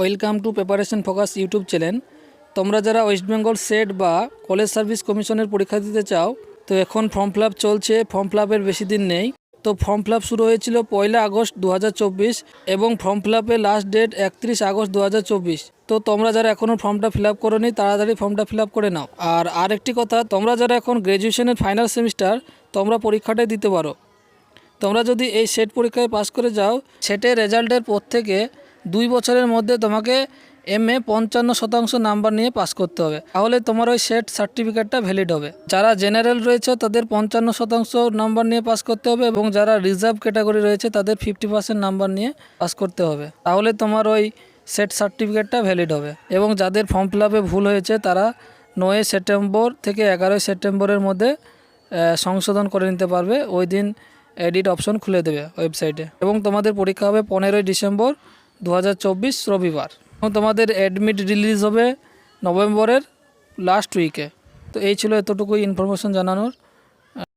Welcome to preparation focus YouTube channel. তোমরা যারা West Bengal SET বা কলেজ সার্ভিস কমিশনের পরীক্ষা দিতে চাও, তো এখন ফর্ম ফিল চলছে, ফর্ম ফিল বেশি দিন নেই। তো ফর্ম ফিল শুরু হয়েছিল পয়লা আগস্ট দু হাজার চব্বিশ এবং ফর্ম ফিল লাস্ট ডেট একত্রিশ আগস্ট দু হাজার চব্বিশ। তো তোমরা যারা এখনও ফর্মটা ফিল আপ করো করোনি, তাড়াতাড়ি ফর্মটা ফিল করে নাও। আর আরেকটি কথা, তোমরা যারা এখন গ্র্যাজুয়েশনের ফাইনাল সেমিস্টার তোমরা পরীক্ষাটাই দিতে পারো। তোমরা যদি এই সেট পরীক্ষায় পাস করে যাও সেটের রেজাল্টের পর থেকে দুই বছরের মধ্যে তোমাকে এম এ পঞ্চান্ন শতাংশ নাম্বার নিয়ে পাস করতে হবে। তাহলে তোমার ওই সেট সার্টিফিকেটটা ভ্যালিড হবে। যারা জেনারেল রয়েছে, তাদের পঞ্চান্ন শতাংশ নাম্বার নিয়ে পাস করতে হবে এবং যারা রিজার্ভ ক্যাটাগরি রয়েছে, তাদের ফিফটি পার্সেন্ট নাম্বার নিয়ে পাস করতে হবে। তাহলে তোমার ওই সেট সার্টিফিকেটটা ভ্যালিড হবে। এবং যাদের ফর্ম ফিল ভুল হয়েছে, তারা নয় সেপ্টেম্বর থেকে এগারোই সেপ্টেম্বরের মধ্যে সংশোধন করে নিতে পারবে। ওই দিন এডিট অপশন খুলে দেবে ওয়েবসাইটে এবং তোমাদের পরীক্ষা হবে পনেরোই ডিসেম্বর। দু হাজার চব্বিশ রবিবার। তোমাদের অ্যাডমিট রিলিজ হবে নভেম্বরের লাস্ট উইকে তো এই ছিল এতটুকুই ইনফরমেশন জানানোর।